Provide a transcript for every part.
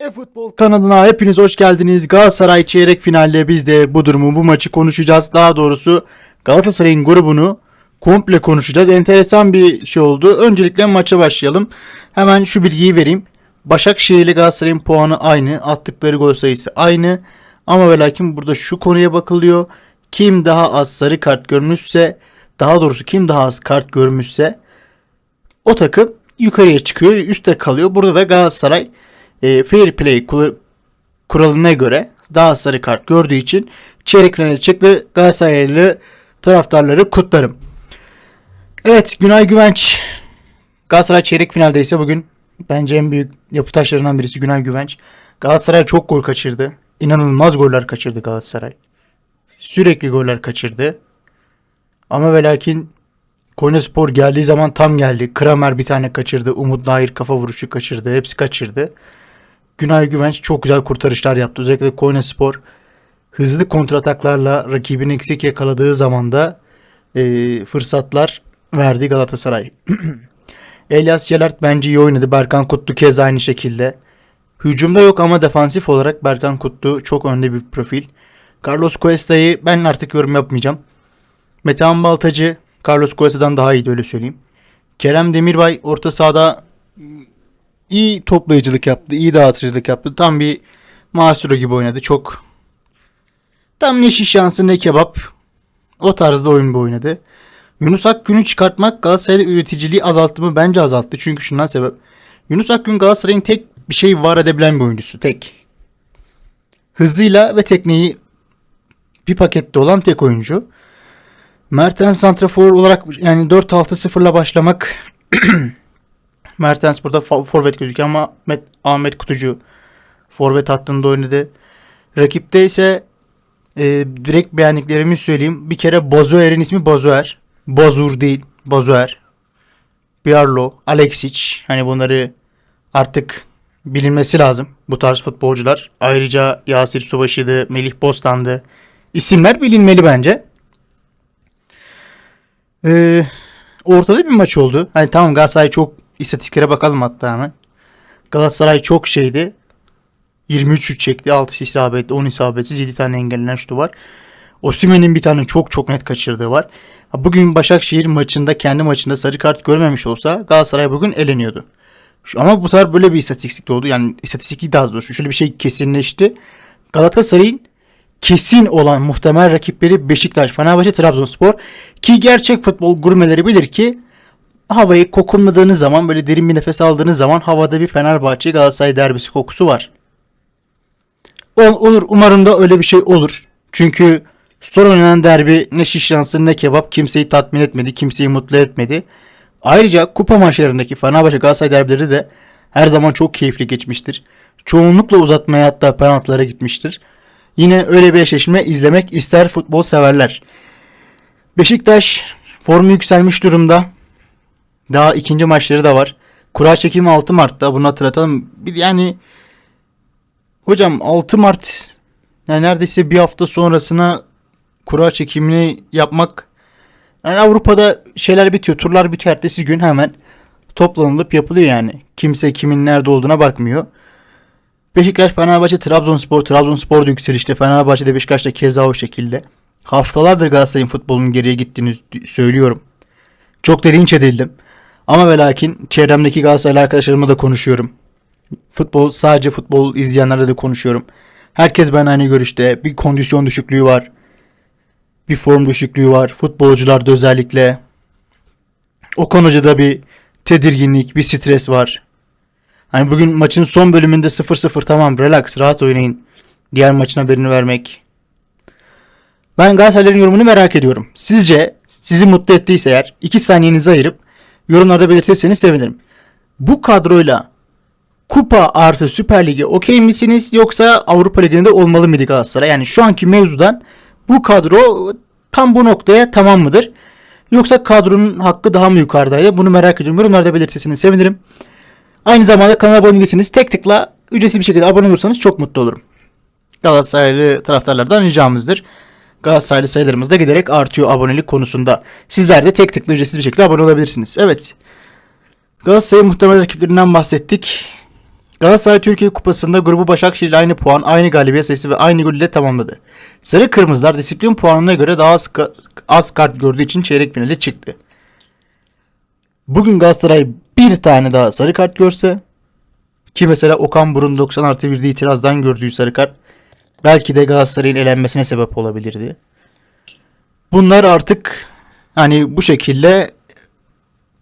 E-Futbol kanalına hepiniz hoş geldiniz. Galatasaray çeyrek finalde biz de bu durumu, bu maçı konuşacağız. Daha doğrusu Galatasaray'ın grubunu komple konuşacağız. Enteresan bir şey oldu. Öncelikle maça başlayalım. Hemen şu bilgiyi vereyim. Başakşehir ile Galatasaray'ın puanı aynı. Attıkları gol sayısı aynı. Ama ve lakin burada şu konuya bakılıyor. Kim daha az sarı kart görmüşse, daha doğrusu kim daha az kart görmüşse o takım yukarıya çıkıyor, üstte kalıyor. Burada da Galatasaray e, fair play kuralına göre daha sarı kart gördüğü için çeyrek finale çıktı. Galatasaraylı taraftarları kutlarım. Evet Günay Güvenç Galatasaray çeyrek finaldeyse bugün bence en büyük yapı taşlarından birisi Günay Güvenç. Galatasaray çok gol kaçırdı. İnanılmaz goller kaçırdı Galatasaray. Sürekli goller kaçırdı. Ama ve lakin Konyaspor geldiği zaman tam geldi. Kramer bir tane kaçırdı. Umut Nahir kafa vuruşu kaçırdı. Hepsi kaçırdı. Günay Güvenç çok güzel kurtarışlar yaptı. Özellikle Konyaspor hızlı kontrataklarla rakibini eksik yakaladığı zaman da e, fırsatlar verdi Galatasaray. Elias Yelert bence iyi oynadı. Berkan Kutlu kez aynı şekilde. Hücumda yok ama defansif olarak Berkan Kutlu çok önde bir profil. Carlos Cuesta'yı ben artık yorum yapmayacağım. Metehan Baltacı Carlos Cuesta'dan daha iyiydi öyle söyleyeyim. Kerem Demirbay orta sahada iyi toplayıcılık yaptı, iyi dağıtıcılık yaptı. Tam bir Masuro gibi oynadı. Çok tam ne şiş şansı ne kebap. O tarzda oyun bir oynadı. Yunus Akgün'ü çıkartmak Galatasaray'da üreticiliği azalttı mı? Bence azalttı. Çünkü şundan sebep. Yunus Akgün Galatasaray'ın tek bir şey var edebilen bir oyuncusu. Tek. Hızıyla ve tekniği bir pakette olan tek oyuncu. Mertens santrafor olarak yani 4-6-0'la başlamak Mertens burada forvet gözüküyor ama Ahmet, Ahmet Kutucu forvet hattında oynadı. Rakipte ise e, direkt beğendiklerimi söyleyeyim. Bir kere Bozuer'in ismi Bozuer. Bozur değil. Bozuer. Biarlo, Alexic. Hani bunları artık bilinmesi lazım. Bu tarz futbolcular. Ayrıca Yasir Subaşı'dı, Melih Bostan'dı. İsimler bilinmeli bence. Ee, ortada bir maç oldu. Hani tamam Galatasaray çok istatistiklere bakalım hatta hemen. Galatasaray çok şeydi. 23 şut çekti. 6 isabetli, 10 isabetsiz, 7 tane engellenen şutu var. Osimhen'in bir tane çok çok net kaçırdığı var. Bugün Başakşehir maçında kendi maçında sarı kart görmemiş olsa Galatasaray bugün eleniyordu. Ama bu sefer böyle bir istatistik oldu. Yani istatistik daha doğrusu şöyle bir şey kesinleşti. Galatasaray'ın kesin olan muhtemel rakipleri Beşiktaş, Fenerbahçe, Trabzonspor ki gerçek futbol gurmeleri bilir ki havayı kokunladığınız zaman böyle derin bir nefes aldığınız zaman havada bir Fenerbahçe Galatasaray derbisi kokusu var. Ol- olur umarım da öyle bir şey olur. Çünkü son oynanan derbi ne şiş yansın ne kebap kimseyi tatmin etmedi, kimseyi mutlu etmedi. Ayrıca kupa maçlarındaki Fenerbahçe Galatasaray derbileri de her zaman çok keyifli geçmiştir. Çoğunlukla uzatmaya hatta penaltılara gitmiştir. Yine öyle bir eşleşme izlemek ister futbol severler. Beşiktaş formu yükselmiş durumda. Daha ikinci maçları da var. Kura çekimi 6 Mart'ta bunu hatırlatalım. Bir yani hocam 6 Mart yani neredeyse bir hafta sonrasına kura çekimini yapmak yani Avrupa'da şeyler bitiyor, turlar bitiyor ertesi gün hemen toplanılıp yapılıyor yani. Kimse kimin nerede olduğuna bakmıyor. Beşiktaş, Fenerbahçe, Trabzonspor, Trabzonspor da yükselişte. Fenerbahçe'de Beşiktaş'ta keza o şekilde. Haftalardır Galatasaray'ın futbolunun geriye gittiğini söylüyorum. Çok da linç edildim. Ama ve lakin çevremdeki Galatasaraylı arkadaşlarımla da konuşuyorum. Futbol sadece futbol izleyenlerle de konuşuyorum. Herkes ben aynı görüşte. Bir kondisyon düşüklüğü var. Bir form düşüklüğü var. Futbolcularda özellikle. Okan Hoca'da bir tedirginlik, bir stres var. Hani bugün maçın son bölümünde 0-0 tamam relax rahat oynayın. Diğer maçın haberini vermek. Ben Galatasaray'ın yorumunu merak ediyorum. Sizce sizi mutlu ettiyse eğer 2 saniyenizi ayırıp yorumlarda belirtirseniz sevinirim. Bu kadroyla Kupa artı Süper Lig'e okey misiniz yoksa Avrupa Ligi'nde olmalı mıydı Galatasaray? Yani şu anki mevzudan bu kadro tam bu noktaya tamam mıdır? Yoksa kadronun hakkı daha mı yukarıdaydı? Bunu merak ediyorum. Yorumlarda belirtirseniz sevinirim. Aynı zamanda kanala abone değilseniz tek tıkla ücretsiz bir şekilde abone olursanız çok mutlu olurum. Galatasaraylı taraftarlardan ricamızdır. Galatasaraylı sayılarımız da giderek artıyor abonelik konusunda. Sizler de tek tıkla ücretsiz bir şekilde abone olabilirsiniz. Evet. Galatasaray muhtemel rakiplerinden bahsettik. Galatasaray Türkiye Kupası'nda grubu Başakşehir ile aynı puan, aynı galibiyet sayısı ve aynı gol ile tamamladı. Sarı Kırmızılar disiplin puanına göre daha az, ka- az kart gördüğü için çeyrek finale çıktı. Bugün Galatasaray bir tane daha sarı kart görse ki mesela Okan Burun 90 artı 1'de itirazdan gördüğü sarı kart belki de Galatasaray'ın elenmesine sebep olabilirdi. Bunlar artık hani bu şekilde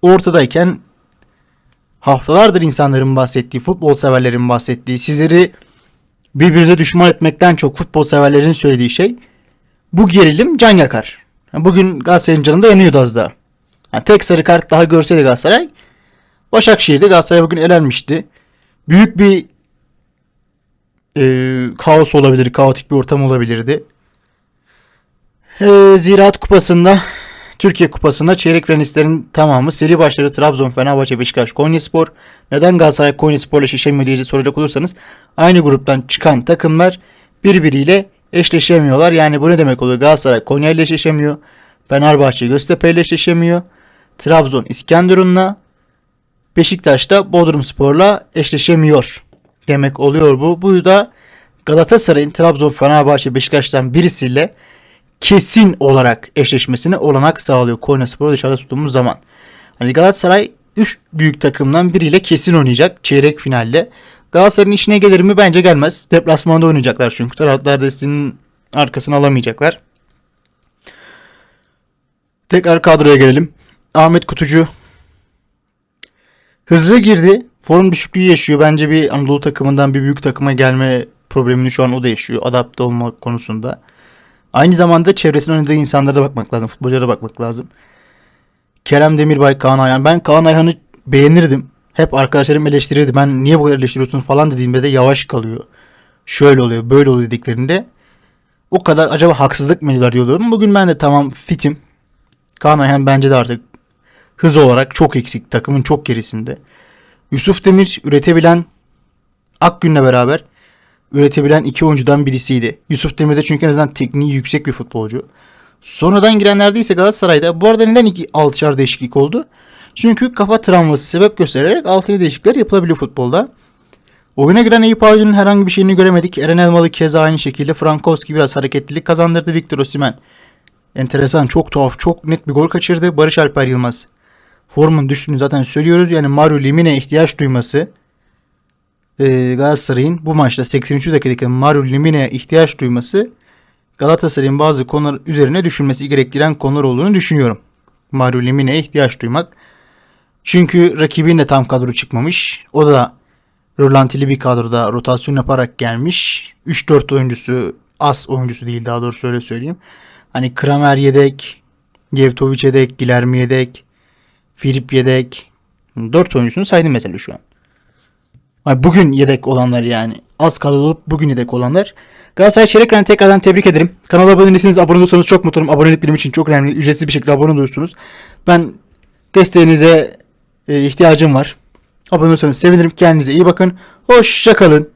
ortadayken haftalardır insanların bahsettiği, futbol severlerin bahsettiği, sizleri birbirinize düşman etmekten çok futbol severlerin söylediği şey bu gerilim can yakar. Bugün Galatasaray'ın canında yanıyordu az daha. Yani tek sarı kart daha görseydi Galatasaray Başakşehir'de Galatasaray bugün elenmişti. Büyük bir e, kaos olabilir, kaotik bir ortam olabilirdi. E, Ziraat Kupası'nda Türkiye Kupası'nda çeyrek finalistlerin tamamı seri başları Trabzon, Fenerbahçe, Beşiktaş, Konyaspor. Neden Galatasaray Konyaspor'la şişemiyor diye soracak olursanız aynı gruptan çıkan takımlar birbiriyle eşleşemiyorlar. Yani bu ne demek oluyor? Galatasaray Konya ile eşleşemiyor. Fenerbahçe Göztepe ile eşleşemiyor. Trabzon İskenderun'la Beşiktaş da Bodrumspor'la eşleşemiyor demek oluyor bu. Bu da Galatasaray'ın Trabzon, Fenerbahçe, Beşiktaş'tan birisiyle kesin olarak eşleşmesine olanak sağlıyor. Konyaspor'u dışarıda tuttuğumuz zaman. Hani Galatasaray 3 büyük takımdan biriyle kesin oynayacak çeyrek finalde. Galatasaray'ın işine gelir mi? Bence gelmez. Deplasmanda oynayacaklar çünkü. Taraftar desteğinin arkasını alamayacaklar. Tekrar kadroya gelelim. Ahmet Kutucu hızlı girdi. Form düşüklüğü yaşıyor. Bence bir Anadolu takımından bir büyük takıma gelme problemini şu an o da yaşıyor. Adapte olma konusunda. Aynı zamanda çevresinde oynadığı insanlara bakmak lazım. Futbolculara bakmak lazım. Kerem Demirbay, Kaan Ayhan. Ben Kaan Ayhan'ı beğenirdim. Hep arkadaşlarım eleştirirdi. Ben niye bu kadar eleştiriyorsun falan dediğimde de yavaş kalıyor. Şöyle oluyor, böyle oluyor dediklerinde. O kadar acaba haksızlık mı ediyorlar diyordum. Bugün ben de tamam fitim. Kaan Ayhan bence de artık hız olarak çok eksik. Takımın çok gerisinde. Yusuf Demir üretebilen Akgün'le beraber üretebilen iki oyuncudan birisiydi. Yusuf Demir de çünkü en azından tekniği yüksek bir futbolcu. Sonradan girenlerde ise Galatasaray'da bu arada neden iki altışar değişiklik oldu? Çünkü kafa travması sebep göstererek altılı değişiklikler yapılabiliyor futbolda. Oyuna giren Eyüp Aydın'ın herhangi bir şeyini göremedik. Eren Elmalı keza aynı şekilde. Frankowski biraz hareketlilik kazandırdı. Victor Osimhen enteresan, çok tuhaf, çok net bir gol kaçırdı. Barış Alper Yılmaz formun düştüğünü zaten söylüyoruz. Yani Mario Lemine ihtiyaç duyması e, Galatasaray'ın bu maçta 83. dakikadaki Mario Lemine'ye ihtiyaç duyması Galatasaray'ın bazı konular üzerine düşünmesi gerektiren konular olduğunu düşünüyorum. Mario Lemine'ye ihtiyaç duymak. Çünkü rakibin de tam kadro çıkmamış. O da rölantili bir kadroda rotasyon yaparak gelmiş. 3-4 oyuncusu az oyuncusu değil daha doğrusu öyle söyleyeyim. Hani Kramer yedek, Gevtovic yedek, Gilermi yedek, Filip yedek. 4 oyuncusunu saydım mesela şu an. Bugün yedek olanlar yani. Az kadro olup bugün yedek olanlar. Galatasaray Çeyrek Finalini tekrardan tebrik ederim. Kanala abone değilseniz abone olursanız çok mutlu. Abonelik benim için çok önemli. Ücretsiz bir şekilde abone oluyorsunuz. Ben desteğinize e, ihtiyacım var. Abone olursanız sevinirim. Kendinize iyi bakın. Hoşça kalın.